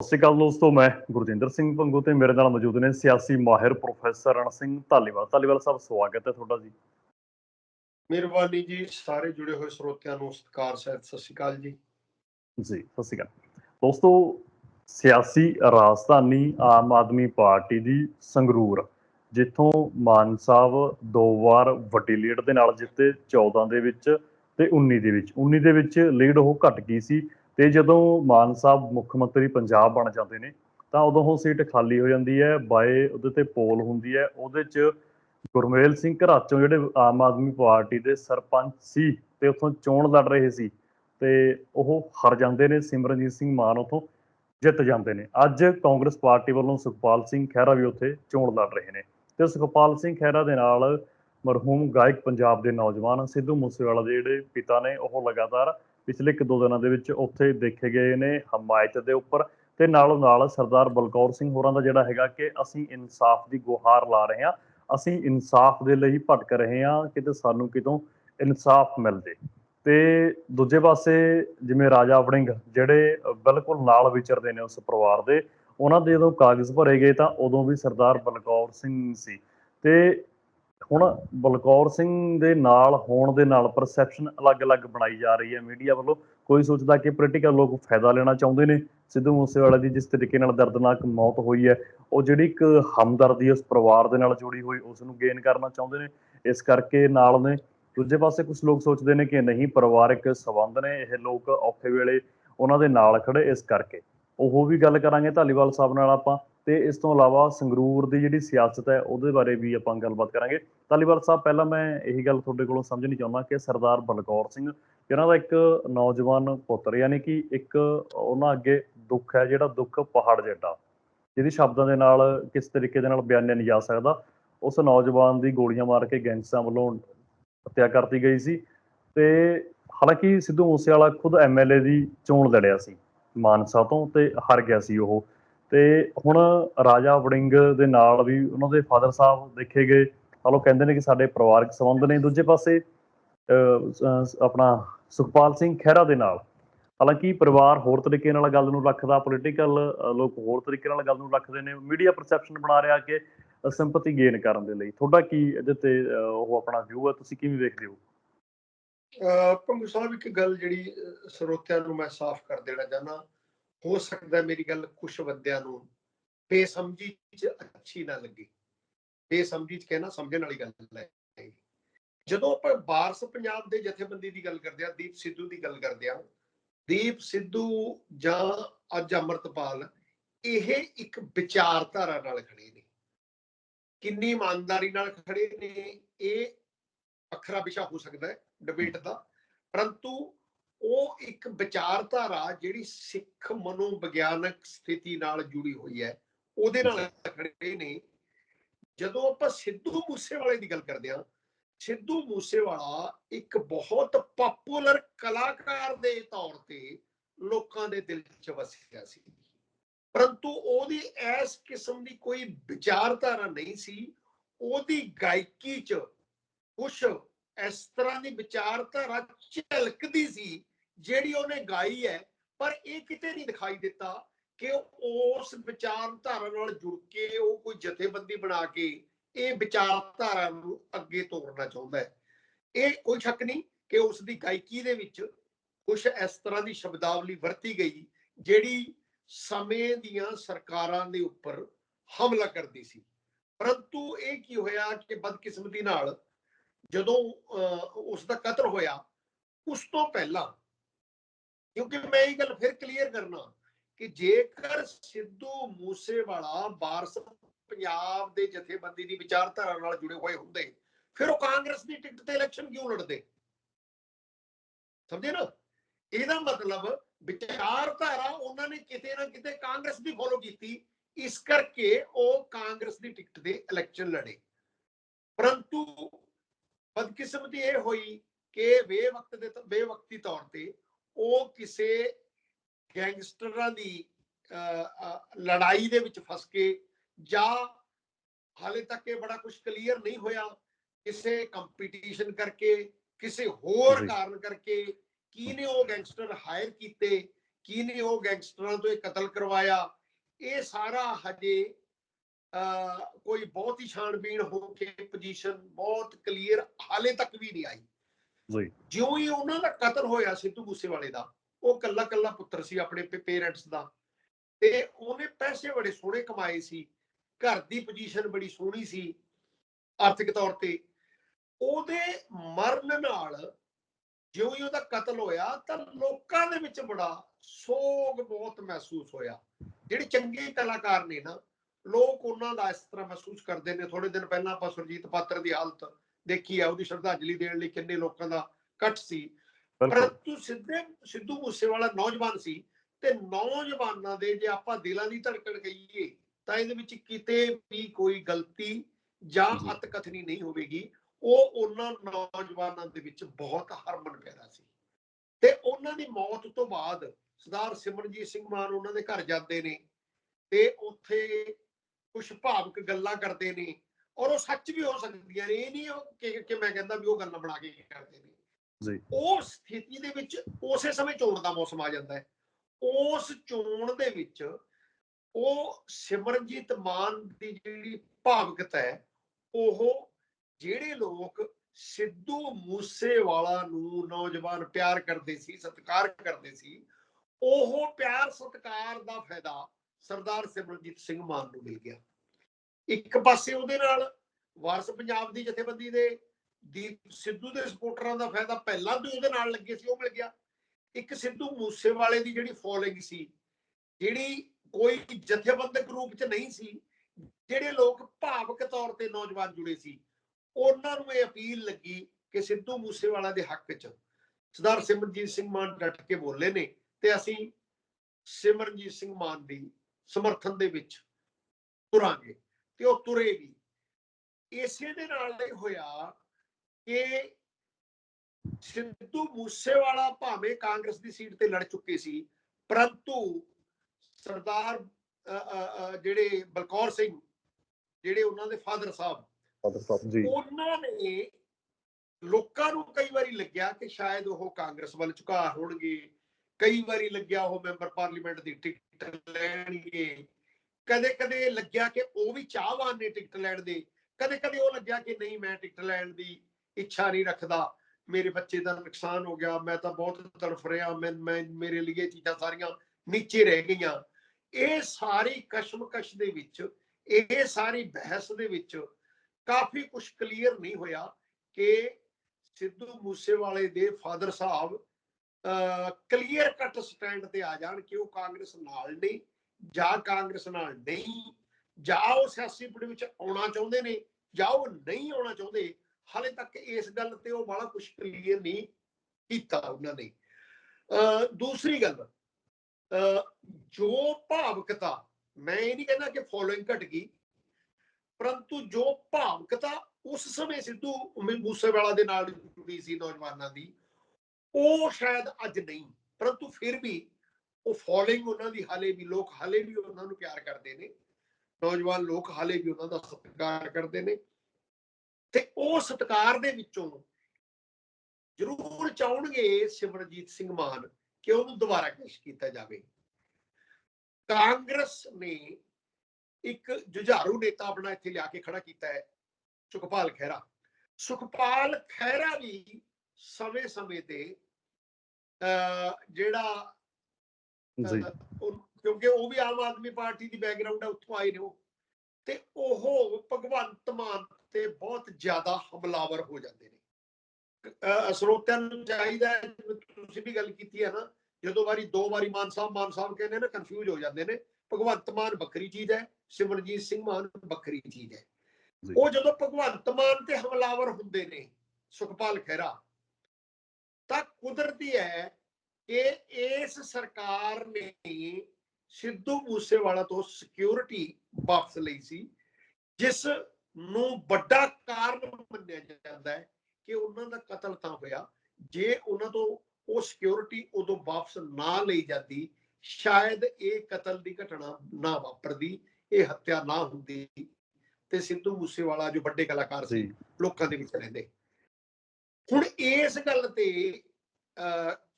ਸਤਿ ਸ਼੍ਰੀ ਅਕਾਲ ਦੋਸਤੋ ਮੈਂ ਗੁਰਜਿੰਦਰ ਸਿੰਘ ਭੰਗੂ ਤੇ ਮੇਰੇ ਨਾਲ ਮੌਜੂਦ ਨੇ ਸਿਆਸੀ ਮਾਹਿਰ ਪ੍ਰੋਫੈਸਰ ਰਣ ਸਿੰਘ ਧਾਲੀਵਾਲ। ਧਾਲੀਵਾਲ ਸਾਹਿਬ ਸਵਾਗਤ ਹੈ ਤੁਹਾਡਾ ਜੀ। ਮਿਹਰਬਾਨੀ ਜੀ ਸਾਰੇ ਜੁੜੇ ਹੋਏ ਸਰੋਤਿਆਂ ਨੂੰ ਸਤਿਕਾਰ ਸਹਿਤ ਸਤਿ ਸ਼੍ਰੀ ਅਕਾਲ ਜੀ। ਜੀ ਸਤਿ ਸ਼੍ਰੀ ਅਕਾਲ। ਦੋਸਤੋ ਸਿਆਸੀ ਰਾਜਧਾਨੀ ਆਮ ਆਦਮੀ ਪਾਰਟੀ ਦੀ ਸੰਗਰੂਰ ਜਿੱਥੋਂ ਮਾਨ ਸਾਹਿਬ ਦੋ ਵਾਰ ਵੱਡੀ ਲੀਡ ਦੇ ਨਾਲ ਜਿੱਤੇ 14 ਦੇ ਵਿੱਚ ਤੇ 19 ਦੇ ਵਿੱਚ। 19 ਦੇ ਵਿੱਚ ਲੀਡ ਉਹ ਘਟ ਗਈ ਸੀ ਤੇ ਜਦੋਂ ਮਾਨ ਸਾਹਿਬ ਮੁੱਖ ਮੰਤਰੀ ਪੰਜਾਬ ਬਣ ਜਾਂਦੇ ਨੇ, ਤਾਂ ਉਦੋਂ ਉਹ ਸੀਟ ਖਾਲੀ ਹੋ ਜਾਂਦੀ ਹੈ, ਬਾਏ ਉਹਦੇ ਤੇ ਪੋਲ ਹੁੰਦੀ ਹੈ, ਉਹਦੇ 'ਚ ਗੁਰਮੇਲ ਸਿੰਘ ਘਰਾਚੋਂ ਜਿਹੜੇ ਆਮ ਆਦਮੀ ਪਾਰਟੀ ਦੇ ਸਰਪੰਚ ਸੀ ਤੇ ਉੱਥੋਂ ਚੋਣ ਲੜ ਰਹੇ ਸੀ ਤੇ ਉਹ ਹਾਰ ਜਾਂਦੇ ਨੇ, ਸਿਮਰਨਜੀਤ ਸਿੰਘ ਮਾਨ ਉੱਥੋਂ ਜਿੱਤ ਜਾਂਦੇ ਨੇ। ਅੱਜ ਕਾਂਗਰਸ ਪਾਰਟੀ ਵੱਲੋਂ ਸੁਖਪਾਲ ਸਿੰਘ ਖਹਿਰਾ ਵੀ ਉੱਥੇ ਚੋਣ ਲੜ ਰਹੇ ਨੇ ਤੇ ਸੁਖਪਾਲ ਸਿੰਘ ਖਹਿਰਾ ਦੇ ਨਾਲ ਮਰਹੂਮ ਗਾਇਕ ਪੰਜਾਬ ਦੇ ਨੌਜਵਾਨ ਸਿੱਧੂ ਮੂਸੇਵਾਲਾ ਦੇ ਜਿਹੜੇ ਪਿਤਾ ਨੇ, ਉਹ ਲਗਾਤਾਰ ਪਿਛਲੇ ਇੱਕ ਦੋ ਦਿਨਾਂ ਦੇ ਵਿੱਚ ਉੱਥੇ ਦੇਖੇ ਗਏ ਨੇ ਹਮਾਇਤ ਦੇ ਉੱਪਰ ਤੇ ਨਾਲੋਂ ਨਾਲ ਸਰਦਾਰ ਬਲਕੌਰ ਸਿੰਘ ਹੋਰਾਂ ਦਾ ਜਿਹੜਾ ਹੈਗਾ ਕਿ ਅਸੀਂ ਇਨਸਾਫ ਦੀ ਗੁਹਾਰ ਲਾ ਰਹੇ ਹਾਂ, ਅਸੀਂ ਇਨਸਾਫ ਦੇ ਲਈ ਭਟਕ ਰਹੇ ਹਾਂ ਕਿਤੇ ਸਾਨੂੰ ਕਿਤੋਂ ਇਨਸਾਫ ਮਿਲ ਜੇ ਤੇ ਦੂਜੇ ਪਾਸੇ ਜਿਵੇਂ ਰਾਜਾ ਵੜਿੰਗ ਜਿਹੜੇ ਬਿਲਕੁਲ ਨਾਲ ਵਿਚਰਦੇ ਨੇ ਉਸ ਪਰਿਵਾਰ ਦੇ, ਉਹਨਾਂ ਦੇ ਜਦੋਂ ਕਾਗਜ਼ ਭਰੇ ਗਏ ਤਾਂ ਉਦੋਂ ਵੀ ਸਰਦਾਰ ਬਲਕੌਰ ਸਿੰਘ ਸੀ। ਤੇ ਹੁਣ ਬਲਕੌਰ ਸਿੰਘ ਦੇ ਨਾਲ ਹੋਣ ਦੇ ਨਾਲ ਪਰਸੈਪਸ਼ਨ ਅਲੱਗ-ਅਲੱਗ ਬਣਾਈ ਜਾ ਰਹੀ ਹੈ ਮੀਡੀਆ ਵੱਲੋਂ। ਕੋਈ ਸੋਚਦਾ ਕਿ ਪੋਲੀਟੀਕਲ ਲੋਕ ਫਾਇਦਾ ਲੈਣਾ ਚਾਹੁੰਦੇ ਨੇ, ਸਿੱਧੂ ਮੂਸੇਵਾਲੇ ਦੀ ਜਿਸ ਤਰੀਕੇ ਨਾਲ ਦਰਦਨਾਕ ਮੌਤ ਹੋਈ ਹੈ, ਉਹ ਜਿਹੜੀ ਇੱਕ ਹਮਦਰਦੀ ਉਸ ਪਰਿਵਾਰ ਦੇ ਨਾਲ ਜੁੜੀ ਹੋਈ, ਉਸ ਨੂੰ ਗੇਨ ਕਰਨਾ ਚਾਹੁੰਦੇ ਨੇ। ਇਸ ਕਰਕੇ ਨਾਲ ਨੇ, ਦੂਜੇ ਪਾਸੇ ਕੁਝ ਲੋਕ ਸੋਚਦੇ ਨੇ ਕਿ ਨਹੀਂ, ਪਰਿਵਾਰਕ ਸਬੰਧ ਨੇ, ਇਹ ਲੋਕ ਔਖੇ ਵੇਲੇ ਉਹਨਾਂ ਦੇ ਨਾਲ ਖੜੇ ਇਸ ਕਰਕੇ। ਉਹ ਵੀ ਗੱਲ ਕਰਾਂਗੇ ਧਾਲੀਵਾਲ ਸਾਹਿਬ ਨਾਲ ਆਪਾਂ। ਤੇ ਇਸ ਤੋਂ ਇਲਾਵਾ ਸੰਗਰੂਰ ਦੀ ਜਿਹੜੀ ਸਿਆਸਤ ਹੈ, ਉਹਦੇ ਬਾਰੇ ਵੀ ਆਪਾਂ ਗੱਲਬਾਤ ਕਰਾਂਗੇ। ਤਾਲੀਵਾਲ ਸਾਹਿਬ, ਪਹਿਲਾਂ ਮੈਂ ਇਹੀ ਗੱਲ ਤੁਹਾਡੇ ਕੋਲੋਂ ਸਮਝਣੀ ਚਾਹੁੰਦਾ ਕਿ ਸਰਦਾਰ ਬਲਕੌਰ ਸਿੰਘ ਜਿਹਨਾਂ ਦਾ ਇੱਕ ਨੌਜਵਾਨ ਪੁੱਤਰ, ਯਾਨੀ ਕਿ ਇੱਕ ਉਹਨਾਂ ਅੱਗੇ ਦੁੱਖ ਹੈ, ਜਿਹੜਾ ਦੁੱਖ ਪਹਾੜ ਜਿੱਡਾ, ਜਿਹਦੀ ਸ਼ਬਦਾਂ ਦੇ ਨਾਲ ਕਿਸ ਤਰੀਕੇ ਦੇ ਨਾਲ ਬਿਆਨਿਆ ਨਹੀਂ ਜਾ ਸਕਦਾ। ਉਸ ਨੌਜਵਾਨ ਦੀ ਗੋਲੀਆਂ ਮਾਰ ਕੇ ਗੈਂਗਸਟਰਾਂ ਵੱਲੋਂ ਹੱਤਿਆ ਕਰਤੀ ਗਈ ਸੀ ਤੇ ਹਾਲਾਂਕਿ ਸਿੱਧੂ ਮੂਸੇਵਾਲਾ ਖੁਦ ਐਮਐਲਏ ਦੀ ਚੋਣ ਲੜਿਆ ਸੀ, ਮਾਨਸਾ ਤੋਂ ਤੇ ਹਾਰ ਗਿਆ ਸੀ ਉਹ। ਤੇ ਹੁਣ ਰਾਜਾ ਵੜਿੰਗ ਦੇ ਨਾਲ ਵੀ ਉਹਨਾਂ ਦੇ ਫਾਦਰ ਸਾਹਿਬ ਦੇਖੇ ਗਏ ਹਾਲੋ ਕਹਿੰਦੇ ਨੇ ਕਿ ਸਾਡੇ ਪਰਿਵਾਰਕ ਸੰਬੰਧ ਨੇ। ਦੂਜੇ ਪਾਸੇ ਆਪਣਾ ਸੁਖਪਾਲ ਸਿੰਘ ਖਹਿਰਾ ਦੇ ਨਾਲ, ਹਾਲਾਂਕਿ ਪਰਿਵਾਰ ਹੋਰ ਤਰੀਕੇ ਨਾਲ ਗੱਲ ਨੂੰ ਰੱਖਦਾ ਪੋਲੀਟੀਕਲ ਲੋਕ ਹੋਰ ਤਰੀਕੇ ਨਾਲ ਗੱਲ ਨੂੰ ਰੱਖਦੇ ਨੇ ਮੀਡੀਆ ਪਰਸੈਪਸ਼ਨ ਬਣਾ ਰਿਹਾ ਕਿ ਸਿੰਪਥੀ ਗੇਨ ਕਰਨ ਦੇ ਲਈ। ਤੁਹਾਡਾ ਕੀ ਇਹਦੇ ਤੇ ਉਹ ਆਪਣਾ ਵਿਊ ਹੈ? ਤੁਸੀਂ ਕਿਵੇਂ ਵੇਖਦੇ ਹੋ? ਪੰਗੂ ਸਾਹਿਬ, ਇੱਕ ਗੱਲ ਜਿਹੜੀ ਸਰੋਤਿਆਂ ਨੂੰ ਮੈਂ ਸਾਫ਼ ਕਰ ਦੇਣਾ ਚਾਹਨਾ ਹੋ ਸਕਦਾ ਮੇਰੀ ਗੱਲ ਕੁਝ ਬੰਦਿਆਂ ਨੂੰ ਬੇਸਮਝੀ ਚ ਅੱਛੀ ਨਾ ਲੱਗੇ। ਬੇਸਮਝੀ ਚ ਕਹਿਣਾ ਸਮਝਣ ਵਾਲੀ ਗੱਲ ਹੈ। ਜਦੋਂ ਆਪਾਂ ਬਾਰਸ ਪੰਜਾਬ ਦੇ ਜਥੇਬੰਦੀ ਦੀ ਗੱਲ ਕਰਦੇ ਆ ਦੀਪ ਸਿੱਧੂ ਦੀ ਗੱਲ ਕਰਦੇ ਆ ਦੀਪ ਸਿੱਧੂ ਜਾਂ ਅੱਜ ਅਮਰਤਪਾਲ, ਇਹ ਇੱਕ ਵਿਚਾਰਧਾਰਾ ਨਾਲ ਖੜੇ ਨੇ। ਕਿੰਨੀ ਇਮਾਨਦਾਰੀ ਨਾਲ ਖੜੇ ਨੇ, ਇਹ ਵੱਖਰਾ ਵਿਸ਼ਾ ਹੋ ਸਕਦਾ ਹੈ ਡਿਬੇਟ ਦਾ। ਪਰੰਤੂ ਉਹ ਇੱਕ ਵਿਚਾਰਧਾਰਾ ਜਿਹੜੀ ਸਿੱਖ ਮਨੋਵਿਗਿਆਨਕ ਸਥਿਤੀ ਨਾਲ ਜੁੜੀ ਹੋਈ ਹੈ, ਉਹਦੇ ਨਾਲ ਖੜੇ ਨੇ। ਜਦੋਂ ਆਪਾਂ ਸਿੱਧੂ ਮੂਸੇਵਾਲੇ ਦੀ ਗੱਲ ਕਰਦੇ ਹਾਂ, ਸਿੱਧੂ ਮੂਸੇਵਾਲਾ ਇੱਕ ਬਹੁਤ ਪਪੂਲਰ ਕਲਾਕਾਰ ਦੇ ਤੌਰ ਤੇ ਲੋਕਾਂ ਦੇ ਦਿਲ 'ਚ ਵਸਿਆ ਸੀ। ਪਰੰਤੂ ਉਹਦੀ ਇਸ ਕਿਸਮ ਦੀ ਕੋਈ ਵਿਚਾਰਧਾਰਾ ਨਹੀਂ ਸੀ। ਉਹਦੀ ਗਾਇਕੀ 'ਚ ਕੁਝ ਇਸ ਤਰ੍ਹਾਂ ਦੀ ਵਿਚਾਰਧਾਰਾ ਝਲਕਦੀ ਸੀ ਜਿਹੜੀ ਉਹਨੇ ਗਾਈ ਹੈ, ਪਰ ਇਹ ਕਿਤੇ ਨਹੀਂ ਦਿਖਾਈ ਦਿੱਤਾ ਕਿ ਉਸ ਵਿਚਾਰਧਾਰਾ ਨਾਲ ਜੁੜ ਕੇ ਉਹ ਕੋਈ ਜਥੇਬੰਦੀ ਬਣਾ ਕੇ ਇਹ ਵਿਚਾਰਧਾਰਾ ਨੂੰ ਅੱਗੇ ਤੋਰਨਾ ਚਾਹੁੰਦਾ ਹੈ। ਇਹ ਕੋਈ ਸ਼ੱਕ ਨਹੀਂ ਕਿ ਉਸ ਦੀ ਗਾਇਕੀ ਦੇ ਵਿੱਚ ਕੁਝ ਇਸ ਤਰ੍ਹਾਂ ਦੀ ਸ਼ਬਦਾਵਲੀ ਵਰਤੀ ਗਈ, ਜਿਹੜੀ ਸਮੇਂ ਦੀਆਂ ਸਰਕਾਰਾਂ ਦੇ ਉੱਪਰ ਹਮਲਾ ਕਰਦੀ ਸੀ। ਪਰੰਤੂ ਇਹ ਕੀ ਹੋਇਆ ਕਿ ਬਦਕਿਸਮਤੀ ਨਾਲ ਜਦੋਂ ਉਸ ਦਾ ਕਤਲ ਹੋਇਆ, ਉਸ ਤੋਂ ਪਹਿਲਾਂ ਕਿਉਂਕਿ ਮੈਂ ਇਹ ਗੱਲ ਫਿਰ ਕਲੀਅਰ ਕਰਨਾ ਕਿ ਜੇਕਰ ਸਿੱਧੂ ਮੂਸੇਵਾਲਾ ਵਾਰਸ ਪੰਜਾਬ ਦੇ ਜਥੇਬੰਦੀ ਦੀ ਵਿਚਾਰਧਾਰਾ ਨਾਲ ਜੁੜੇ ਹੋਏ ਹੁੰਦੇ, ਫਿਰ ਉਹ ਕਾਂਗਰਸ ਦੀ ਟਿਕਟ ਤੇ ਇਲੈਕਸ਼ਨ ਕਿਉਂ ਲੜਦੇ? ਸਮਝੇ ਨਾ? ਇਹਦਾ ਮਤਲਬ ਵਿਚਾਰਧਾਰਾ ਉਹਨਾਂ ਨੇ ਕਿਤੇ ਨਾ ਕਿਤੇ ਕਾਂਗਰਸ ਦੀ ਫੋਲੋ ਕੀਤੀ, ਇਸ ਕਰਕੇ ਉਹ ਕਾਂਗਰਸ ਦੀ ਟਿਕਟ ਤੇ ਇਲੈਕਸ਼ਨ ਲੜੇ। ਪਰੰਤੂ ਬਦਕਿਸਮਤੀ ਇਹ ਹੋਈ ਕਿ ਬੇਵਕਤ ਦੇ ਬੇਵਕਤੀ ਤੌਰ ਤੇ ਉਹ ਕਿਸੇ ਗੈਂਗਸਟਰਾਂ ਦੀ ਲੜਾਈ ਦੇ ਵਿੱਚ ਫਸ ਕੇ ਜਾਂ ਹਾਲੇ ਤੱਕ ਇਹ ਬੜਾ ਕੁਝ ਕਲੀਅਰ ਨਹੀਂ ਹੋਇਆ ਕਿਸੇ ਕੰਪੀਟੀਸ਼ਨ ਕਰਕੇ ਕਿਸੇ ਹੋਰ ਕਾਰਨ ਕਰਕੇ ਕੀ ਨੇ ਉਹ ਗੈਂਗਸਟਰ ਹਾਇਰ ਕੀਤੇ ਕਿਹਨੇ ਉਹ ਗੈਂਗਸਟਰਾਂ ਤੋਂ ਇਹ ਕਤਲ ਕਰਵਾਇਆ ਇਹ ਸਾਰਾ ਹਜੇ ਕੋਈ ਬਹੁਤ ਹੀ ਛਾਣਬੀਣ ਹੋ ਕੇ ਪੋਜੀਸ਼ਨ ਬਹੁਤ ਕਲੀਅਰ ਹਾਲੇ ਤੱਕ ਵੀ ਨਹੀਂ ਆਈ। ਜੀ। ਜਿਉਂ ਹੀ ਉਹਨਾਂ ਦਾ ਕਤਲ ਹੋਇਆ ਸਿੱਧੂ ਮੂਸੇਵਾਲੇ ਦਾ, ਉਹ ਕੱਲਾ ਕੱਲਾ ਪੁੱਤਰ ਸੀ ਆਪਣੇ ਪੇਰੈਂਟਸ ਦਾ। ਤੇ ਉਹਨੇ ਪੈਸੇ ਬੜੇ ਸੋਹਣੇ ਕਮਾਏ ਸੀ, ਘਰ ਦੀ ਪੋਜੀਸ਼ਨ ਬੜੀ ਸੋਹਣੀ ਸੀ, ਆਰਥਿਕ ਤੌਰ ਤੇ। ਉਹਦੇ ਮਰਨ ਨਾਲ ਜਿਉਂ ਹੀ ਉਹਦਾ ਕਤਲ ਹੋਇਆ, ਤਾਂ ਲੋਕਾਂ ਦੇ ਵਿੱਚ ਬੜਾ ਸੋਗ ਬਹੁਤ ਮਹਿਸੂਸ ਹੋਇਆ। ਜਿਹੜੇ ਚੰਗੇ ਕਲਾਕਾਰ ਨੇ ਨਾ, ਲੋਕ ਉਹਨਾਂ ਦਾ ਇਸ ਤਰ੍ਹਾਂ ਮਹਿਸੂਸ ਕਰਦੇ ਨੇ। ਥੋੜੇ ਦਿਨ ਪਹਿਲਾਂ ਆਪਾਂ ਸੁਰਜੀਤ ਪਾਤਰ ਦੀ ਹਾਲਤ ਦੇਖੀ ਆ ਉਹਦੀ ਸ਼ਰਧਾਂਜਲੀ ਦੇਣ ਲਈ ਕਿੰਨੇ ਲੋਕਾਂ ਦਾ ਇਕੱਠ ਸੀ। ਪਰੰਤੂ ਸਿੱਧੇ ਸਿੱਧੂ ਮੂਸੇਵਾਲਾ ਨੌਜਵਾਨ ਸੀ ਤੇ ਨੌਜਵਾਨਾਂ ਦੇ ਜੇ ਆਪਾਂ ਦਿਲਾਂ ਦੀ ਧੜਕਣ ਕਹੀਏ ਤਾਂ ਇਹਦੇ ਵਿੱਚ ਕਿਤੇ ਵੀ ਕੋਈ ਗਲਤੀ ਜਾਂ। ਅਤਕਥਨੀ ਨਹੀਂ ਹੋਵੇਗੀ। ਉਹ ਉਹਨਾਂ ਨੌਜਵਾਨਾਂ ਦੇ ਵਿੱਚ ਬਹੁਤ ਹਰਮਨ ਪਿਆਰਾ ਸੀ। ਤੇ ਉਹਨਾਂ ਦੀ ਮੌਤ ਤੋਂ ਬਾਅਦ ਸਰਦਾਰ ਸਿਮਰਨਜੀਤ ਸਿੰਘ ਮਾਨ ਉਹਨਾਂ ਦੇ ਘਰ ਜਾਂਦੇ ਨੇ ਤੇ ਉੱਥੇ ਕੁਝ ਭਾਵਕ ਗੱਲਾਂ ਕਰਦੇ ਨੇ। ਔਰ ਉਹ ਸੱਚ ਵੀ ਹੋ ਸਕਦੀਆਂ ਨੇ ਇਹ ਨਹੀਂ ਕਿ ਕਿ ਮੈਂ ਕਹਿੰਦਾ ਵੀ ਉਹ ਗੱਲਾਂ ਬਣਾ ਕੇ ਕਰਦੇ ਨੇ। ਜੀ। ਉਹ ਸਥਿਤੀ ਦੇ ਵਿੱਚ ਉਸੇ ਸਮੇਂ ਚੋਣ ਦਾ ਮੌਸਮ ਆ ਜਾਂਦਾ ਹੈ। ਉਸ ਚੋਣ ਦੇ ਵਿੱਚ ਉਹ ਸਿਮਰਨਜੀਤ ਮਾਨ ਦੀ ਜਿਹੜੀ ਭਾਵਕਤਾ ਹੈ ਉਹ ਜਿਹੜੇ ਲੋਕ ਸਿੱਧੂ ਮੂਸੇਵਾਲਾ ਨੂੰ ਨੌਜਵਾਨ ਪਿਆਰ ਕਰਦੇ ਸੀ ਸਤਿਕਾਰ ਕਰਦੇ ਸੀ ਉਹ ਪਿਆਰ ਸਤਿਕਾਰ ਦਾ ਫਾਇਦਾ ਸਰਦਾਰ ਸਿਮਰਨਜੀਤ ਸਿੰਘ ਮਾਨ ਨੂੰ ਮਿਲ ਗਿਆ। ਇੱਕ ਪਾਸੇ ਉਹਦੇ ਨਾਲ ਵਾਰਸ ਪੰਜਾਬ ਦੀ ਜਥੇਬੰਦੀ ਦੇ ਦੀਪ ਸਿੱਧੂ ਦੇ ਸਪੋਰਟਰਾਂ ਦਾ ਫਾਇਦਾ ਪਹਿਲਾਂ ਵੀ ਉਹਦੇ ਨਾਲ ਲੱਗੇ ਸੀ, ਉਹ ਮਿਲ ਗਿਆ। ਇੱਕ ਸਿੱਧੂ ਮੂਸੇਵਾਲੇ ਦੀ ਜਿਹੜੀ ਫੋਲੋਇੰਗ ਸੀ, ਜਿਹੜੀ ਕੋਈ ਜਥੇਬੰਦਕ ਰੂਪ ਚ ਨਹੀਂ ਸੀ, ਜਿਹੜੇ ਲੋਕ ਭਾਵਕ ਤੌਰ ਤੇ ਨੌਜਵਾਨ ਜੁੜੇ ਸੀ, ਉਹਨਾਂ ਨੂੰ ਇਹ ਅਪੀਲ ਲੱਗੀ ਕਿ ਸਿੱਧੂ ਮੂਸੇਵਾਲਾ ਦੇ ਹੱਕ ਚ ਸਰਦਾਰ ਸਿਮਰਜੀਤ ਸਿੰਘ ਮਾਨ ਡਟ ਕੇ ਬੋਲੇ ਨੇ ਤੇ ਅਸੀਂ ਸਿਮਰਨਜੀਤ ਸਿੰਘ ਮਾਨ ਦੀ ਸਮਰਥਨ ਦੇ ਵਿੱਚ ਤੁਰਾਂਗੇ। ਤੇ ਉਹ ਤੁਰੇ ਵੀ। ਇਸੇ ਦੇ ਨਾਲ ਇਹ ਹੋਇਆ ਕਿ ਸਿੱਧੂ ਮੂਸੇਵਾਲਾ ਭਾਵੇਂ ਕਾਂਗਰਸ ਦੀ ਸੀਟ ਤੇ ਲੜ ਚੁੱਕੇ ਸੀ ਪਰੰਤੂ ਸਰਦਾਰ ਜਿਹੜੇ ਬਲਕੌਰ ਸਿੰਘ ਜਿਹੜੇ ਉਹਨਾਂ ਦੇ ਫਾਦਰ ਸਾਹਿਬ ਫਾਦਰ ਸਾਹਿਬ ਜੀ। ਉਹਨਾਂ ਨੇ ਲੋਕਾਂ ਨੂੰ ਕਈ ਵਾਰੀ ਲੱਗਿਆ ਕਿ ਸ਼ਾਇਦ ਉਹ ਕਾਂਗਰਸ ਵੱਲ ਝੁਕਾ ਹੋਣਗੇ ਕਈ ਵਾਰੀ ਲੱਗਿਆ ਉਹ ਮੈਂਬਰ ਪਾਰਲੀਮੈਂਟ ਦੀ ਟਿਕਟ ਲੈਣਗੇ। ਕਦੇ ਕਦੇ ਲੱਗਿਆ ਕਿ ਉਹ ਵੀ ਚਾਹਵਾਨ ਨੇ ਟਿਕਟ ਲੈਣ ਦੇ। ਕਦੇ ਕਦੇ ਉਹ ਲੱਗਿਆ ਕਿ ਨਹੀਂ, ਮੈਂ ਟਿਕਟ ਲੈਣ ਦੀ ਇੱਛਾ ਨਹੀਂ ਰੱਖਦਾ। ਮੇਰੇ ਬੱਚੇ ਦਾ ਨੁਕਸਾਨ ਹੋ ਗਿਆ, ਮੈਂ ਤਾਂ ਬਹੁਤ ਤੜਫ ਰਿਹਾ, ਮੈਂ ਮੈਂ, ਮੇਰੇ ਲਈ ਇਹ ਚੀਜ਼ਾਂ ਸਾਰੀਆਂ ਨੀਚੇ ਰਹਿ ਗਈਆਂ। ਇਹ ਸਾਰੀ ਕਸ਼ਮਕਸ਼ ਦੇ ਵਿੱਚ, ਇਹ ਸਾਰੀ ਬਹਿਸ ਦੇ ਵਿੱਚ ਕਾਫੀ ਕੁਝ ਕਲੀਅਰ ਨਹੀਂ ਹੋਇਆ ਕਿ ਸਿੱਧੂ ਮੂਸੇਵਾਲੇ ਦੇ father sahib clear cut stand ਤੇ ਆ ਜਾਣ ਕਿ ਉਹ ਕਾਂਗਰਸ ਨਾਲ ਨਹੀਂ ਜਾਂ ਕਾਂਗਰਸ ਨਾਲ ਨਹੀਂ, ਜਾਂ ਉਹ ਸਿਆਸੀ ਪਿੜ ਵਿੱਚ ਆਉਣਾ ਚਾਹੁੰਦੇ ਨੇ, ਜਾਂ ਉਹ ਨਹੀਂ ਆਉਣਾ ਚਾਹੁੰਦੇ, ਹਾਲੇ ਤੱਕ ਇਸ ਗੱਲ ਤੇ ਉਹ ਬੜਾ ਕੁਝ ਕਲੀਅਰ ਨਹੀਂ ਕੀਤਾ ਉਹਨਾਂ ਨੇ। ਦੂਸਰੀ ਗੱਲ ਜੋ ਭਾਵਕਤਾ, ਮੈਂ ਇਹ ਨਹੀਂ ਕਹਿੰਦਾ ਕਿ ਫੋਲੋਇੰਗ ਘਟ ਗਈ, ਪਰੰਤੂ ਜੋ ਭਾਵਕਤਾ ਉਸ ਸਮੇਂ ਸਿੱਧੂ ਮੂਸੇਵਾਲਾ ਦੇ ਨਾਲ ਜੁੜੀ ਸੀ ਨੌਜਵਾਨਾਂ ਦੀ, ਉਹ ਸ਼ਾਇਦ ਅੱਜ ਨਹੀਂ, ਪਰੰਤੂ ਫਿਰ ਵੀ ਉਹ ਫੋਲੋਇੰਗ ਉਹਨਾਂ ਦੀ ਹਾਲੇ ਵੀ, ਲੋਕ ਹਾਲੇ ਵੀ ਉਹਨਾਂ ਨੂੰ ਪਿਆਰ ਕਰਦੇ ਨੇ। ਨੌਜਵਾਨ ਲੋਕ ਹਾਲੇ ਵੀ ਉਹਨਾਂ ਦਾ ਸਤਿਕਾਰ ਕਰਦੇ ਨੇ। ਤੇ ਉਹ ਸਤਿਕਾਰ ਦੇ ਵਿੱਚੋਂ ਜ਼ਰੂਰ ਚਾਹਣਗੇ ਸਿਮਰਜੀਤ ਸਿੰਘ ਮਾਨ ਕਿ ਉਹਨੂੰ ਦੁਬਾਰਾ ਪੇਸ਼ ਕੀਤਾ ਜਾਵੇ। ਕਾਂਗਰਸ ਨੇ ਇੱਕ ਜੁਝਾਰੂ ਨੇਤਾ ਆਪਣਾ ਇੱਥੇ ਲਿਆ ਕੇ ਖੜਾ ਕੀਤਾ ਹੈ, ਸੁਖਪਾਲ ਖਹਿਰਾ। ਸੁਖਪਾਲ ਖਹਿਰਾ ਵੀ ਸਮੇਂ-ਸਮੇਂ ਤੇ, ਅਹ ਜਿਹੜਾ ਜੀ। ਕਿਉਂਕਿ ਉਹ ਵੀ ਆਮ ਆਦਮੀ ਪਾਰਟੀ ਦੀ ਬੈਕਗ੍ਰਾਉਂਡ ਹੈ ਉੱਥੋਂ ਆਏ ਨੇ ਉਹ। ਤੇ ਉਹ ਭਗਵੰਤ ਮਾਨ ਤੇ ਬਹੁਤ ਜ਼ਿਆਦਾ ਹਮਲਾਵਰ ਹੋ ਜਾਂਦੇ ਨੇ। ਸਰੋਤਿਆਂ ਨੂੰ ਚਾਹੀਦਾ ਤੁਸੀਂ ਵੀ ਗੱਲ ਕੀਤੀ ਹੈ ਨਾ ਜਦੋਂ ਵਾਰੀ ਦੋ ਵਾਰੀ ਮਾਨ ਸਾਹਿਬ ਮਾਨ ਸਾਹਿਬ ਕਹਿੰਦੇ ਨੇ ਕਨਫਿਊਜ਼ ਹੋ ਜਾਂਦੇ ਨੇ। ਭਗਵੰਤ ਮਾਨ ਵੱਖਰੀ ਚੀਜ਼ ਹੈ ਸਿਮਰਜੀਤ ਸਿੰਘ ਮਾਨ ਵੱਖਰੀ ਚੀਜ਼ ਹੈ। ਉਹ ਜਦੋਂ ਭਗਵੰਤ ਮਾਨ ਤੇ ਹਮਲਾਵਰ ਹੁੰਦੇ ਨੇ ਸੁਖਪਾਲ ਖਹਿਰਾ ਤਾਂ ਕੁਦਰਤੀ ਹੈ ਕਿ ਇਸ ਸਰਕਾਰ ਨੇ ਸਿੱਧੂ ਮੂਸੇਵਾਲਾ ਤੋਂ ਸਿਕਿਉਰਿਟੀ ਵਾਪਸ ਲਈ ਸੀ ਜਿਸ ਨੂੰ ਵੱਡਾ ਕਾਰਨ ਮੰਨਿਆ ਜਾਂਦਾ ਹੈ ਕਿ ਉਹਨਾਂ ਦਾ ਕਤਲ ਤਾਂ ਹੋਇਆ ਜੇ ਉਹਨਾਂ ਤੋਂ ਉਹ ਸਿਕਿਉਰਿਟੀ ਉਦੋਂ ਵਾਪਸ ਨਾ ਲਈ ਜਾਂਦੀ ਸ਼ਾਇਦ ਇਹ ਕਤਲ ਦੀ ਘਟਨਾ ਨਾ ਵਾਪਰਦੀ ਇਹ ਹੱਤਿਆ ਨਾ ਹੁੰਦੀ ਤੇ ਸਿੱਧੂ ਮੂਸੇਵਾਲਾ ਜੋ ਵੱਡੇ ਕਲਾਕਾਰ ਸੀ ਲੋਕਾਂ ਦੇ ਵਿੱਚ ਰਹਿੰਦੇ। ਹੁਣ ਇਸ ਗੱਲ ਤੇ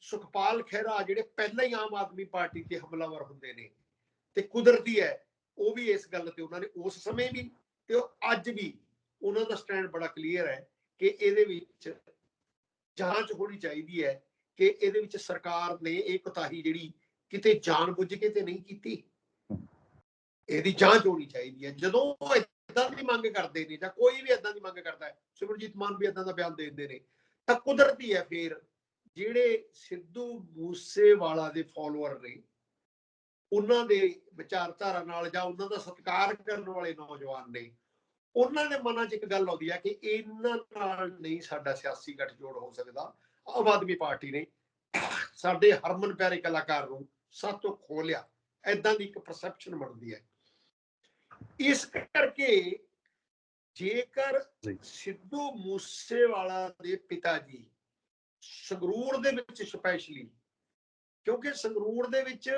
ਸੁਖਪਾਲ ਖਹਿਰਾ ਜਿਹੜੇ ਪਹਿਲਾਂ ਹੀ ਆਮ ਆਦਮੀ ਪਾਰਟੀ ਤੇ ਹਮਲਾਵਰ ਹੁੰਦੇ ਨੇ ਤੇ ਕੁਦਰਤੀ ਹੈ, ਉਹ ਵੀ ਇਸ ਗੱਲ ਤੇ ਉਹਨਾਂ ਨੇ ਉਸ ਸਮੇਂ ਵੀ ਤੇ ਉਹ ਅੱਜ ਵੀ ਉਹਨਾਂ ਦਾ ਸਟੈਂਡ ਬੜਾ ਕਲੀਅਰ ਹੈ ਕਿ ਇਹਦੇ ਵਿੱਚ ਜਾਂਚ ਹੋਣੀ ਚਾਹੀਦੀ ਹੈ ਕਿ ਇਹਦੇ ਵਿੱਚ ਸਰਕਾਰ ਨੇ ਇਹ ਕੋਤਾਹੀ ਜਿਹੜੀ ਕਿਤੇ ਜਾਣਬੁੱਝ ਕੇ ਤੇ ਨਹੀਂ ਕੀਤੀ। ਇਹਦੀ ਜਾਂਚ ਹੋਣੀ ਚਾਹੀਦੀ ਹੈ। ਜਦੋਂ ਉਹ ਇਦਾਂ ਦੀ ਮੰਗ ਕਰਦੇ ਨੇ ਜਾਂ ਕੋਈ ਵੀ ਇਦਾਂ ਦੀ ਮੰਗ ਕਰਦਾ ਹੈ ਸਿਮਰਜੀਤ ਮਾਨ ਵੀ ਇਦਾਂ ਦਾ ਬਿਆਨ ਦੇ ਦਿੰਦੇ ਨੇ, ਤਾਂ ਕੁਦਰਤੀ ਹੈ ਫੇਰ ਜਿਹੜੇ ਸਿੱਧੂ ਮੂਸੇਵਾਲਾ ਦੇ ਫਾਲੋਅਰ ਨੇ ਉਹਨਾਂ ਦੇ ਵਿਚਾਰਧਾਰਾ ਨਾਲ ਜਾਂ ਉਹਨਾਂ ਦਾ ਸਤਿਕਾਰ ਕਰਨ ਵਾਲੇ ਨੌਜਵਾਨ ਨੇ ਉਹਨਾਂ ਦੇ ਮਨਾਂ 'ਚ ਇੱਕ ਗੱਲ ਆਉਂਦੀ ਹੈ ਕਿ ਇਹਨਾਂ ਨਾਲ ਨਹੀਂ ਸਾਡਾ ਸਿਆਸੀ ਗੱਠਜੋੜ ਹੋ ਸਕਦਾ। ਆਮ ਆਦਮੀ ਪਾਰਟੀ ਨੇ ਸਾਡੇ ਹਰਮਨ ਪਿਆਰੇ ਕਲਾਕਾਰ ਨੂੰ ਸਾਤੋਂ ਖੋ ਲਿਆ। ਐਦਾਂ ਦੀ ਇੱਕ ਪਰਸੈਪਸ਼ਨ ਬਣਦੀ ਹੈ। ਇਸ ਕਰਕੇ ਜੇਕਰ। ਸਿੱਧੂ ਮੂਸੇਵਾਲਾ ਦੇ ਪਿਤਾ ਜੀ ਸੰਗਰੂਰ ਦੇ ਵਿੱਚ ਸਪੈਸ਼ਲੀ ਕਿਉਂਕਿ ਸੰਗਰੂਰ ਦੇ ਵਿੱਚ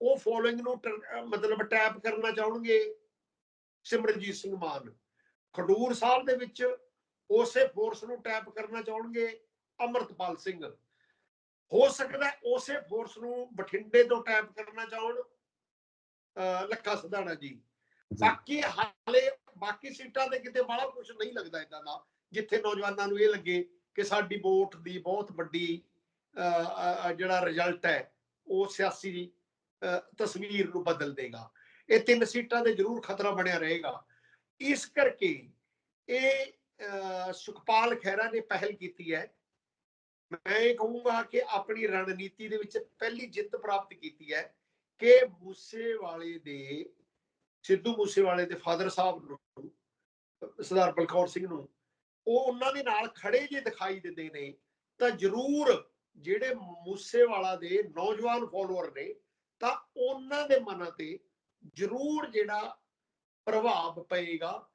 ਉਹ ਫੋਲੋਇੰਗ ਨੂੰ ਮਤਲਬ ਟੈਪ ਕਰਨਾ ਚਾਹਣਗੇ ਸਿਮਰਨਜੀਤ ਸਿੰਘ ਮਾਨ। ਖਡੂਰ ਸਾਹਿਬ ਦੇ ਵਿੱਚ ਉਸੇ ਫੋਰਸ ਨੂੰ ਟੈਪ ਕਰਨਾ ਚਾਹਣਗੇ ਅਮਰਤਪਾਲ ਸਿੰਘ। ਹੋ ਸਕਦਾ ਉਸੇ ਫੋਰਸ ਨੂੰ ਬਠਿੰਡੇ ਤੋਂ ਟੈਪ ਕਰਨਾ ਚਾਹਣ ਲੱਖਾ ਸਧਾਣਾ ਜੀ। ਜੀ। ਬਾਕੀ ਹਾਲੇ ਬਾਕੀ ਸੀਟਾਂ ਤੇ ਕਿਤੇ ਬੜਾ ਕੁਝ ਨਹੀਂ ਲੱਗਦਾ ਇਦਾਂ ਦਾ ਜਿੱਥੇ ਨੌਜਵਾਨਾਂ ਨੂੰ ਇਹ ਲੱਗੇ ਕਿ ਸਾਡੀ ਵੋਟ ਦੀ ਬਹੁਤ ਵੱਡੀ ਅਹ, ਜਿਹੜਾ ਰਿਜ਼ਲਟ ਹੈ ਉਹ ਸਿਆਸੀ ਅਹ, ਤਸਵੀਰ ਨੂੰ ਬਦਲ ਦੇਗਾ। ਇਹ ਤਿੰਨ ਸੀਟਾਂ ਤੇ ਜ਼ਰੂਰ ਖਤਰਾ ਬਣਿਆ ਰਹੇਗਾ। ਇਸ ਕਰਕੇ ਇਹ ਸੁਖਪਾਲ ਖਹਿਰਾ ਨੇ ਪਹਿਲ ਕੀਤੀ ਹੈ। ਮੈਂ ਇਹ ਕਹੂੰਗਾ ਕਿ ਆਪਣੀ ਰਣਨੀਤੀ ਦੇ ਵਿੱਚ ਪਹਿਲੀ ਜਿੱਤ ਪ੍ਰਾਪਤ ਕੀਤੀ ਹੈ ਕਿ ਮੂਸੇਵਾਲੇ ਦੇ ਸਿੱਧੂ ਮੂਸੇਵਾਲੇ ਦੇ ਫਾਦਰ ਸਾਹਿਬ ਨੂੰ ਸਰਦਾਰ ਬਲਕੌਰ ਸਿੰਘ ਨੂੰ ਉਹ ਉਹਨਾਂ ਦੇ ਨਾਲ ਖੜੇ ਜੇ ਦਿਖਾਈ ਦਿੰਦੇ ਨੇ, ਤਾਂ ਜ਼ਰੂਰ ਜਿਹੜੇ ਮੂਸੇਵਾਲਾ ਦੇ ਨੌਜਵਾਨ ਫਾਲੋਅਰ ਨੇ, ਤਾਂ ਉਹਨਾਂ ਦੇ ਮਨਾਂ ਤੇ ਜ਼ਰੂਰ ਜਿਹੜਾ ਪ੍ਰਭਾਵ ਪਏਗਾ,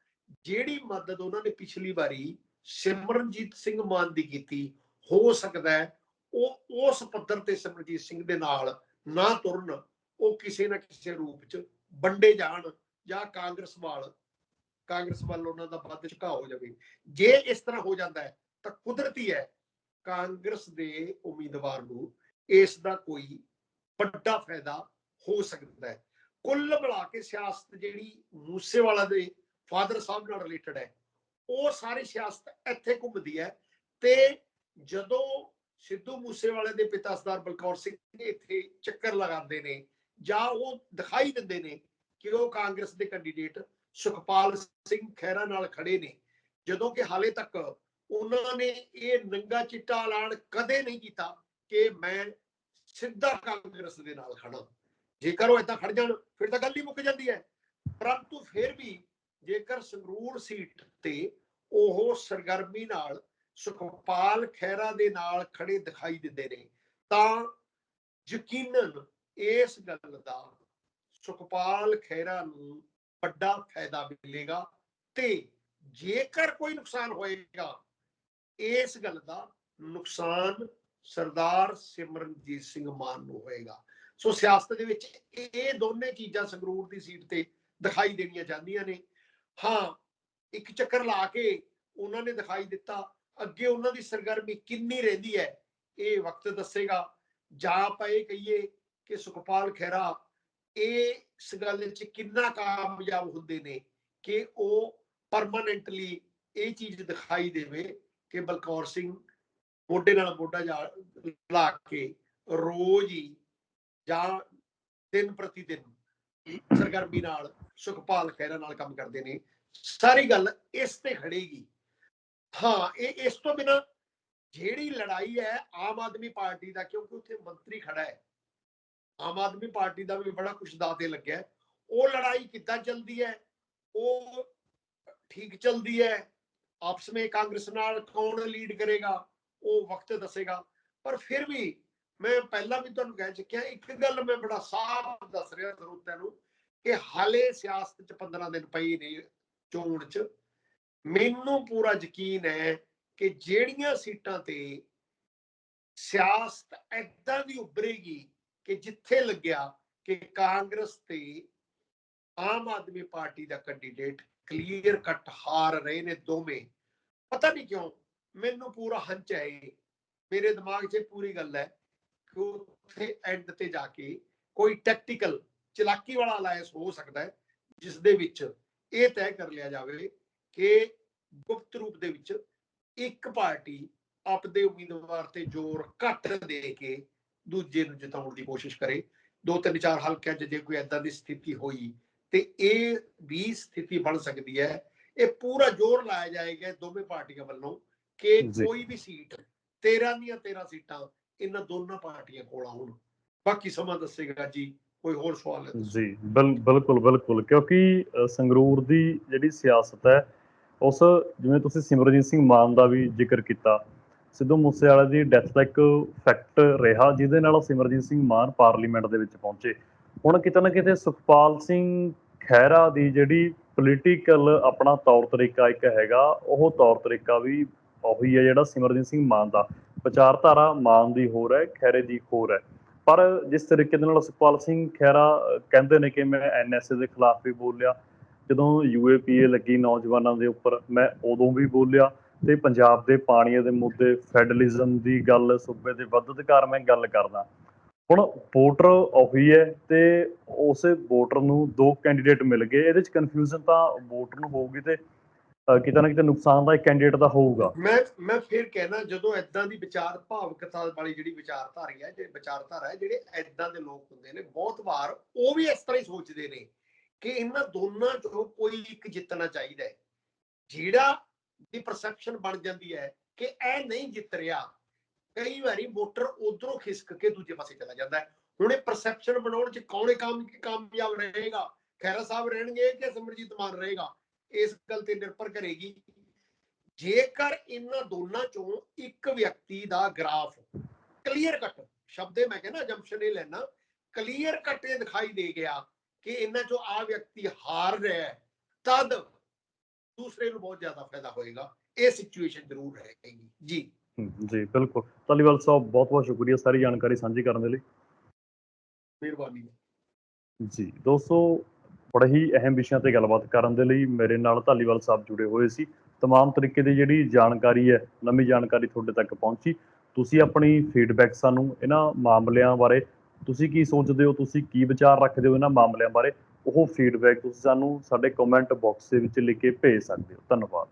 ਜਿਹੜੀ ਮਦਦ ਉਹਨਾਂ ਨੇ ਪਿਛਲੀ ਵਾਰੀ ਸਿਮਰਨਜੀਤ ਸਿੰਘ ਮਾਨ ਦੀ ਕੀਤੀ, ਹੋ ਸਕਦਾ ਹੈ ਉਹ ਉਸ ਪੱਧਰ ਤੇ ਸਿਮਰਨਜੀਤ ਸਿੰਘ ਦੇ ਨਾਲ ਨਾ ਤੁਰਨ, ਉਹ ਕਿਸੇ ਨਾ ਕਿਸੇ ਰੂਪ ਚ ਵੰਡੇ ਜਾਣ ਜਾਂ ਕਾਂਗਰਸ ਵਾਲ ਕਾਂਗਰਸ ਵੱਲ ਉਹਨਾਂ ਦਾ ਵੱਧ ਝੁਕਾਅ ਹੋ ਜਾਵੇ। ਜੇ ਇਸ ਤਰ੍ਹਾਂ ਹੋ ਜਾਂਦਾ ਹੈ, ਤਾਂ ਕੁਦਰਤੀ ਹੈ, ਕਾਂਗਰਸ ਦੇ ਉਮੀਦਵਾਰ ਨੂੰ ਇਸ ਦਾ ਕੋਈ ਵੱਡਾ ਫਾਇਦਾ ਹੋ ਸਕਦਾ ਹੈ। ਕੁੱਲ ਮਿਲਾ ਕੇ ਸਿਆਸਤ ਜਿਹੜੀ ਮੂਸੇਵਾਲਾ ਦੇ ਫਾਦਰ ਸਾਹਿਬ ਨਾਲ ਰਿਲੇਟਡ ਹੈ, ਉਹ ਸਾਰੀ ਸਿਆਸਤ ਇੱਥੇ ਘੁੰਮਦੀ ਹੈ ਤੇ ਜਦੋਂ ਸਿੱਧੂ ਮੂਸੇਵਾਲੇ ਦੇ ਪਿਤਾ ਸਰਦਾਰ ਬਲਕੌਰ ਸਿੰਘ ਇੱਥੇ ਚੱਕਰ ਲਗਾਉਂਦੇ ਨੇ ਜਾਂ ਉਹ ਦਿਖਾਈ ਦਿੰਦੇ ਨੇ ਕਿ ਉਹ ਕਾਂਗਰਸ ਦੇ ਕੈਂਡੀਡੇਟ ਸੁਖਪਾਲ ਸਿੰਘ ਖਹਿਰਾ ਨਾਲ ਖੜੇ ਨੇ। ਜਦੋਂ ਕਿ ਹਾਲੇ ਤੱਕ ਉਹਨਾਂ ਨੇ ਇਹ ਨੰਗਾ ਚਿੱਟਾ ਐਲਾਨ ਕਦੇ ਨਹੀਂ ਕੀਤਾ ਕਿ ਮੈਂ ਸਿੱਧਾ ਕਾਂਗਰਸ ਦੇ ਨਾਲ ਖੜਾ ਜੇਕਰ ਉਹ ਏਦਾਂ ਖੜ ਜਾਣ, ਫਿਰ ਤਾਂ ਗੱਲ ਹੀ ਮੁੱਕ ਜਾਂਦੀ ਹੈ। ਪਰੰਤੂ ਫਿਰ ਵੀ ਜੇਕਰ ਸੰਗਰੂਰ ਸੀਟ ਤੇ ਉਹ ਸਰਗਰਮੀ ਨਾਲ ਸੁਖਪਾਲ ਖਹਿਰਾ ਦੇ ਨਾਲ ਖੜੇ ਦਿਖਾਈ ਦਿੰਦੇ ਨੇ, ਤਾਂ ਯਕੀਨਨ ਇਸ ਗੱਲ ਦਾ ਸੁਖਪਾਲ ਖਹਿਰਾ ਨੂੰ ਵੱਡਾ ਫਾਇਦਾ ਮਿਲੇਗਾ ਤੇ ਜੇਕਰ ਕੋਈ ਨੁਕਸਾਨ ਹੋਏਗਾ, ਇਸ ਗੱਲ ਦਾ ਨੁਕਸਾਨ ਸਰਦਾਰ ਸਿਮਰਨਜੀਤ ਸਿੰਘ ਮਾਨ ਨੂੰ ਹੋਏਗਾ। ਸੋ ਸਿਆਸਤ ਦੇ ਵਿੱਚ ਇਹ ਦੋਨੇ ਚੀਜ਼ਾਂ ਸੰਗਰੂਰ ਦੀ ਸੀਟ ਤੇ ਦਿਖਾਈ ਦੇਣੀਆਂ ਚਾਹੁੰਦੀਆਂ ਨੇ। ਹਾਂ, ਇੱਕ ਚੱਕਰ ਲਾ ਕੇ ਉਹਨਾਂ ਨੇ ਦਿਖਾਈ ਦਿੱਤਾ, ਅੱਗੇ ਉਹਨਾਂ ਦੀ ਸਰਗਰਮੀ ਕਿੰਨੀ ਰਹਿੰਦੀ ਹੈ, ਇਹ ਵਕਤ ਦੱਸੇਗਾ। ਜਾਂ ਆਪਾਂ ਇਹ ਕਹੀਏ ਕਿ ਸੁਖਪਾਲ ਖਹਿਰਾ, ਇਹ ਇਸ ਗੱਲ ਵਿੱਚ ਕਿੰਨਾ ਕਾਮਯਾਬ ਹੁੰਦੇ ਨੇ ਕਿ ਉਹ ਪਰਮਾਨੈਂਟਲੀ ਇਹ ਚੀਜ਼ ਦਿਖਾਈ ਦੇਵੇ ਕਿ ਬਲਕੌਰ ਸਿੰਘ ਮੋਢੇ ਨਾਲ ਮੋਢਾ ਜਾ ਲਾ ਕੇ ਰੋਜ਼ ਹੀ ਜਾਂ ਦਿਨ ਪ੍ਰਤੀ ਦਿਨ ਸਰਗਰਮੀ ਨਾਲ, ਸੁਖਪਾਲ ਖਹਿਰਾ ਨਾਲ ਕੰਮ ਕਰਦੇ ਨੇ। ਸਾਰੀ ਗੱਲ ਇਸ ਤੇ ਖੜੇਗੀ। ਹਾਂ, ਇਹ ਇਸ ਤੋਂ ਬਿਨਾ ਜਿਹੜੀ ਲੜਾਈ ਹੈ ਆਮ ਆਦਮੀ ਪਾਰਟੀ ਦਾ, ਕਿਉਂਕਿ ਉੱਥੇ ਮੰਤਰੀ ਖੜਾ ਹੈ। ਆਮ ਆਦਮੀ ਪਾਰਟੀ ਦਾ ਵੀ ਬੜਾ ਕੁਛ ਦਾਤੇ ਲੱਗਿਆ ਉਹ ਲੜਾਈ ਕਿੱਦਾਂ ਚੱਲਦੀ ਹੈ? ਉਹ ਠੀਕ ਚੱਲਦੀ ਹੈ? ਆਪਸ ਵਿੱਚ ਕਾਂਗਰਸ ਨਾਲ ਕੌਣ ਲੀਡ ਕਰੇਗਾ? ਉਹ ਵਕਤ ਦੱਸੇਗਾ। ਪਰ ਫਿਰ ਵੀ ਮੈਂ ਪਹਿਲਾਂ ਵੀ ਤੁਹਾਨੂੰ ਕਹਿ ਚੁੱਕਿਆ, ਇੱਕ ਗੱਲ ਮੈਂ ਬੜਾ ਸਾਫ਼ ਦੱਸ ਰਿਹਾ ਸਰੋਤਿਆਂ ਨੂੰ ਕਿ ਹਾਲੇ ਸਿਆਸਤ ਚ 15 ਦਿਨ ਪਈ ਨੇ ਚੋਣ ਚ। ਮੈਨੂੰ ਪੂਰਾ ਯਕੀਨ ਹੈ ਕਿ ਜਿਹੜੀਆਂ ਸੀਟਾਂ ਤੇ ਸਿਆਸਤ ਐਦਾਂ ਦੀ ਉੱਭਰੇਗੀ ਕਿ ਜਿੱਥੇ ਲੱਗਿਆ ਕਿ ਕਾਂਗਰਸ ਤੇ ਆਮ ਆਦਮੀ ਪਾਰਟੀ ਦਾ ਕੈਂਡੀਡੇਟ ਕਲੀਅਰ ਕੱਟ ਹਾਰ ਰਹੇ ਨੇ ਦੋਵੇਂ। ਪਤਾ ਨਹੀਂ ਕਿਉਂ, ਮੈਨੂੰ ਪੂਰਾ ਹੰਚ ਹੈ ਮੇਰੇ ਦਿਮਾਗ 'ਚ ਪੂਰੀ ਗੱਲ ਹੈ ਕਿ ਉੱਥੇ ਐਂਡ ਤੇ ਜਾ ਕੇ ਕੋਈ ਟੈਕਟੀਕਲ ਚਲਾਕੀ ਵਾਲਾ ਅਲਾਇੰਸ ਹੋ ਸਕਦਾ ਹੈ ਜਿਸ ਦੇ ਵਿੱਚ ਇਹ ਤੈਅ ਕਰ ਲਿਆ ਜਾਵੇ ਕਿ ਗੁਪਤ ਰੂਪ ਦੇ ਵਿੱਚ ਇੱਕ ਪਾਰਟੀ ਆਪਦੇ ਉਮੀਦਵਾਰ ਤੇ ਜ਼ੋਰ ਘੱਟ ਦੇ ਕੇ ਦੂਜੇ ਨੂੰ ਜਿਤਾਉਣ ਦੀ ਕੋਸ਼ਿਸ਼ ਕਰੇ। ਦੋ ਤਿੰਨ ਚਾਰ ਹਲਕਿਆਂ 'ਚ ਜੇ ਕੋਈ ਐਦਾਂ ਦੀ ਸਥਿਤੀ ਹੋਈ ਤੇ ਇਹ ਵੀ ਸਥਿਤੀ ਬਣ ਸਕਦੀ ਹੈ। ਇਹ ਪੂਰਾ ਜ਼ੋਰ ਲਾਇਆ ਜਾਏਗਾ ਦੋਵੇਂ ਪਾਰਟੀਆਂ ਵੱਲੋਂ ਕਿ। ਕੋਈ ਵੀ ਸੀਟ 13 ਦੀਆਂ 13 ਸੀਟਾਂ ਇਹਨਾਂ ਦੋਨਾਂ ਪਾਰਟੀਆਂ ਕੋਲ ਆਉਣ। ਬਾਕੀ ਸਮਾਂ ਦੱਸੇਗਾ ਜੀ ਕੋਈ ਹੋਰ ਸਵਾਲ ਹੈ ਜੀ ਬਿਲ ਬਿਲਕੁਲ ਬਿਲਕੁਲ ਕਿਉਂਕਿ ਸੰਗਰੂਰ ਦੀ ਜਿਹੜੀ ਸਿਆਸਤ ਹੈ ਉਸ ਜਿਵੇਂ ਤੁਸੀਂ ਸਿਮਰਜੀਤ ਸਿੰਘ ਮਾਨ ਦਾ ਵੀ ਜ਼ਿਕਰ ਕੀਤਾ ਸਿੱਧੂ ਮੂਸੇਵਾਲਾ ਦੀ ਡੈਥ ਦਾ ਇੱਕ ਫੈਕਟ ਰਿਹਾ, ਜਿਹਦੇ ਨਾਲ ਸਿਮਰਜੀਤ ਸਿੰਘ ਮਾਨ ਪਾਰਲੀਮੈਂਟ ਦੇ ਵਿੱਚ ਪਹੁੰਚੇ। ਹੁਣ ਕਿਤੇ ਨਾ ਕਿਤੇ ਸੁਖਪਾਲ ਸਿੰਘ ਖਹਿਰਾ ਦੀ ਜਿਹੜੀ ਪੋਲੀਟੀਕਲ ਆਪਣਾ ਤੌਰ ਤਰੀਕਾ ਇੱਕ ਹੈਗਾ, ਉਹ ਤੌਰ ਤਰੀਕਾ ਵੀ ਉਹੀ ਹੈ ਜਿਹੜਾ ਸਿਮਰਜੀਤ ਸਿੰਘ ਮਾਨ ਦਾ। ਵਿਚਾਰਧਾਰਾ ਮਾਨ ਦੀ ਹੋਰ ਹੈ, ਖਹਿਰੇ ਦੀ ਹੋਰ ਹੈ। ਪਰ ਜਿਸ ਤਰੀਕੇ ਦੇ ਨਾਲ ਸੁਖਪਾਲ ਸਿੰਘ ਖਹਿਰਾ ਕਹਿੰਦੇ ਨੇ ਕਿ ਮੈਂ ਐਨਐਸਏ ਦੇ ਖਿਲਾਫ ਵੀ ਬੋਲਿਆ, ਜਦੋਂ ਯੂਏਪੀਏ ਲੱਗੀ ਨੌਜਵਾਨਾਂ ਦੇ ਉੱਪਰ, ਮੈਂ ਉਦੋਂ ਵੀ ਬੋਲਿਆ। ਤੇ ਪੰਜਾਬ ਦੇ ਪਾਣੀ ਦੇ ਮੁੱਦੇ ਫੈਡਰਲਿਜ਼ਮ ਦੀ ਗੱਲ, ਸੂਬੇ ਦੇ ਵੱਧ ਅਧਿਕਾਰ, ਮੈਂ ਗੱਲ ਕਰਦਾ। ਹੁਣ ਵੋਟਰ ਉਹੀ ਹੈ ਤੇ ਉਸੇ ਵੋਟਰ ਨੂੰ ਦੋ ਕੈਂਡੀਡੇਟ ਮਿਲ ਗਏ। ਇਹਦੇ ਚ ਕਨਫਿਊਜ਼ਨ ਤਾਂ ਵੋਟਰ ਨੂੰ ਹੋਊਗੀ ਤੇ ਕਿਤੇ ਨਾ ਕਿਤੇ ਨੁਕਸਾਨ ਦਾ ਇੱਕ ਕੈਂਡੀਡੇਟ ਦਾ ਹੋਊਗਾ। ਮੈਂ ਮੈਂ ਫਿਰ ਕਹਿਣਾ, ਜਦੋਂ ਐਦਾਂ ਦੀ ਵਿਚਾਰ ਭਾਵਕਤਾ ਵਾਲੀ ਜਿਹੜੀ ਵਿਚਾਰਧਾਰੀ ਹੈ, ਜੇ ਵਿਚਾਰਧਾਰਾ ਹੈ, ਜਿਹੜੇ ਐਦਾਂ ਦੇ ਲੋਕ ਹੁੰਦੇ ਨੇ, ਬਹੁਤ ਵਾਰ ਉਹ ਵੀ ਇਸ ਤਰ੍ਹਾਂ ਹੀ ਸੋਚਦੇ ਨੇ ਕਿ ਇਹਨਾਂ ਦੋਨਾਂ ਚੋਂ ਕੋਈ ਇੱਕ ਜਿੱਤਣਾ ਚਾਹੀਦਾ ਹੈ। ਜਿਹੜਾ ਦੀ ਪਰਸੈਪਸ਼ਨ ਬਣ ਜਾਂਦੀ ਹੈ ਕਿ ਇਹ ਨਹੀਂ ਜਿੱਤ ਰਿਹਾ। ਕਈ ਵਾਰੀ ਵੋਟਰ ਉਧਰੋਂ ਖਿਸਕ ਕੇ ਦੂਜੇ ਪਾਸੇ ਚਲਾ ਜਾਂਦਾ ਹੈ। ਹੁਣ ਇਹ ਪਰਸੈਪਸ਼ਨ ਬਣਾਉਣ ਚ ਕੌਣ ਕੰਮ ਕਾਮਯਾਬ ਰਹੇਗਾ? ਖੈਰਾ ਸਾਹਿਬ ਰਹਿਣਗੇ ਕਿ ਸਿਮਰਜੀਤ ਮਾਨ ਰਹੇਗਾ? ਇਸ ਗੱਲ ਤੇ ਨਿਰਭਰ ਕਰੇਗੀ। ਜੇਕਰ ਇਹਨਾਂ ਦੋਨਾਂ ਚੋਂ ਇੱਕ ਵਿਅਕਤੀ ਦਾ ਗ੍ਰਾਫ ਕਲੀਅਰ ਕੱਟ ਸ਼ਬਦੇ ਮੈਂ ਕਹਿੰਦਾ ਜੰਪਸ਼ਨ ਇਹ ਲੈਣਾ ਕਲੀਅਰ ਕੱਟ ਇਹ ਦਿਖਾਈ ਦੇ ਗਿਆ ਕਿ ਇਹਨਾਂ ਚੋਂ ਆ ਵਿਅਕਤੀ ਹਾਰ ਰਿਹਾ ਹੈ, ਤਦ ਦੂਸਰੇ ਨੂੰ ਬਹੁਤ ਜ਼ਿਆਦਾ ਫਾਇਦਾ ਹੋਏਗਾ ਇਹ ਸਿਚੁਏਸ਼ਨ ਜ਼ਰੂਰ ਰਹੇਗੀ ਜੀ ਹਮ, ਜੀ ਬਿਲਕੁਲ ਧਾਲੀਵਾਲ ਸਾਹਿਬ ਬਹੁਤ ਬਹੁਤ ਸ਼ੁਕਰੀਆ ਸਾਰੀ ਜਾਣਕਾਰੀ ਸਾਂਝੀ ਕਰਨ ਦੇ ਲਈ ਮਿਹਰਬਾਨੀ ਜੀ ਦੋਸਤੋ ਬੜੇ ਹੀ ਅਹਿਮ ਵਿਸ਼ਿਆਂ ਤੇ ਗੱਲਬਾਤ ਕਰਨ ਦੇ ਲਈ ਮੇਰੇ ਨਾਲ ਧਾਲੀਵਾਲ ਸਾਹਿਬ ਜੁੜੇ ਹੋਏ ਸੀ तमाम ਤਰੀਕੇ ਦੀ ਜਿਹੜੀ ਜਾਣਕਾਰੀ ਹੈ ਨਵੀਂ ਜਾਣਕਾਰੀ ਤੁਹਾਡੇ ਤੱਕ ਪਹੁੰਚੀ ਤੁਸੀਂ ਆਪਣੀ ਫੀਡਬੈਕ ਸਾਨੂੰ ਇਹਨਾਂ ਮਾਮਲਿਆਂ ਬਾਰੇ ਤੁਸੀਂ ਕੀ ਸੋਚਦੇ ਹੋ ਤੁਸੀਂ ਕੀ ਵਿਚਾਰ ਰੱਖਦੇ ਹੋ ਇਹਨਾਂ ਮਾਮਲਿਆਂ ਬਾਰੇ ਉਹ ਫੀਡਬੈਕ ਤੁਸੀਂ ਸਾਨੂੰ ਸਾਡੇ ਕਮੈਂਟ ਬਾਕਸ ਦੇ ਵਿੱਚ ਲਿਖ ਕੇ ਭੇਜ ਸਕਦੇ ਹੋ। ਧੰਨਵਾਦ।